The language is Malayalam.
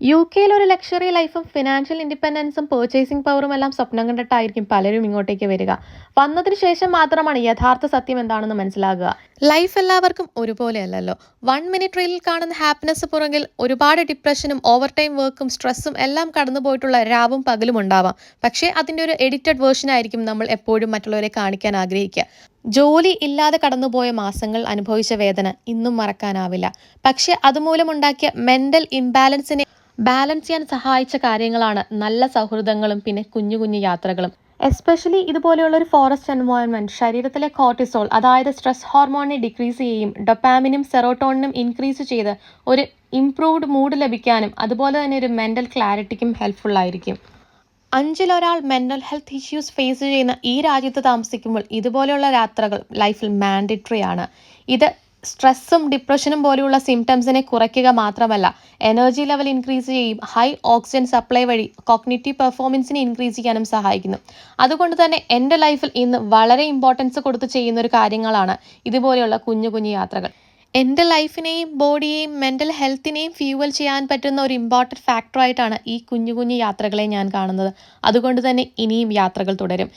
യു കെയിൽ ഒരു ലക്ഷറി ലൈഫും ഫിനാൻഷ്യൽ ഇൻഡിപെൻഡൻസും പേർച്ചേസിംഗ് പവറും എല്ലാം സ്വപ്നം കണ്ടിട്ടായിരിക്കും പലരും ഇങ്ങോട്ടേക്ക് വരിക. വന്നതിന് ശേഷം മാത്രമാണ് യഥാർത്ഥ സത്യം എന്താണെന്ന് മനസ്സിലാകുക. ലൈഫ് എല്ലാവർക്കും ഒരുപോലെ അല്ലല്ലോ വൺ മിനിറ്റ് റീലിൽ കാണുന്ന ഹാപ്പിനെസ് പുറകിൽ ഒരുപാട് ഡിപ്രഷനും ഓവർ ടൈം വർക്കും സ്ട്രെസ്സും എല്ലാം കടന്നു പോയിട്ടുള്ള രാവും പകലും ഉണ്ടാവാം. പക്ഷേ അതിന്റെ ഒരു എഡിറ്റഡ് വേർഷൻ ആയിരിക്കും നമ്മൾ എപ്പോഴും മറ്റുള്ളവരെ കാണിക്കാൻ ആഗ്രഹിക്കുക. ജോലി ഇല്ലാതെ കടന്നുപോയ മാസങ്ങൾ അനുഭവിച്ച വേദന ഇന്നും മറക്കാനാവില്ല. പക്ഷേ അതുമൂലമുണ്ടാക്കിയ മെന്റൽ ഇംബാലൻസിനെ ബാലൻസ് ചെയ്യാൻ സഹായിച്ച കാര്യങ്ങളാണ് നല്ല സൗഹൃദങ്ങളും പിന്നെ കുഞ്ഞു കുഞ്ഞു യാത്രകളും. എസ്പെഷ്യലി ഇതുപോലെയുള്ള ഒരു ഫോറസ്റ്റ് എൻവയോൺമെന്റ് ശരീരത്തിലെ കോർട്ടിസോൾ അതായത് സ്ട്രെസ് ഹോർമോണിനെ ഡിക്രീസ് ചെയ്യുകയും ഡൊപ്പാമിനും സെറോട്ടോണിനും ഇൻക്രീസ് ചെയ്ത് ഒരു ഇംപ്രൂവ്ഡ് മൂഡ് ലഭിക്കാനും അതുപോലെ തന്നെ ഒരു മെന്റൽ ക്ലാരിറ്റിക്കും ഹെൽപ്ഫുൾ ആയിരിക്കും. അഞ്ചിലൊരാൾ മെന്റൽ ഹെൽത്ത് ഇഷ്യൂസ് ഫേസ് ചെയ്യുന്ന ഈ രാജ്യത്ത് താമസിക്കുമ്പോൾ ഇതുപോലെയുള്ള യാത്രകൾ ലൈഫിൽ മാൻഡറ്ററി ആണ്. ഇത് സ്ട്രെസ്സും ഡിപ്രഷനും പോലെയുള്ള സിംറ്റംസിനെ കുറയ്ക്കുക മാത്രമല്ല എനർജി ലെവൽ ഇൻക്രീസ് ചെയ്യും ഹൈ ഓക്സിജൻ സപ്ലൈ വഴി കോഗ്നിറ്റീവ് പെർഫോമൻസിനെ ഇൻക്രീസ് ചെയ്യാനും സഹായിക്കുന്നു. അതുകൊണ്ട് തന്നെ എന്റെ ലൈഫിൽ ഇന്ന് വളരെ ഇമ്പോർട്ടൻസ് കൊടുത്ത് ചെയ്യുന്ന ഒരു കാര്യങ്ങളാണ് ഇതുപോലെയുള്ള കുഞ്ഞു കുഞ്ഞു യാത്രകൾ. എന്റെ ലൈഫിനെയും ബോഡിയെയും മെന്റൽ ഹെൽത്തിനെയും ഫ്യൂവൽ ചെയ്യാൻ പറ്റുന്ന ഒരു ഇമ്പോർട്ടന്റ് ഫാക്ടറായിട്ടാണ് ഈ കുഞ്ഞു കുഞ്ഞു യാത്രകളെ ഞാൻ കാണുന്നത്. അതുകൊണ്ട് തന്നെ ഇനിയും യാത്രകൾ തുടരും.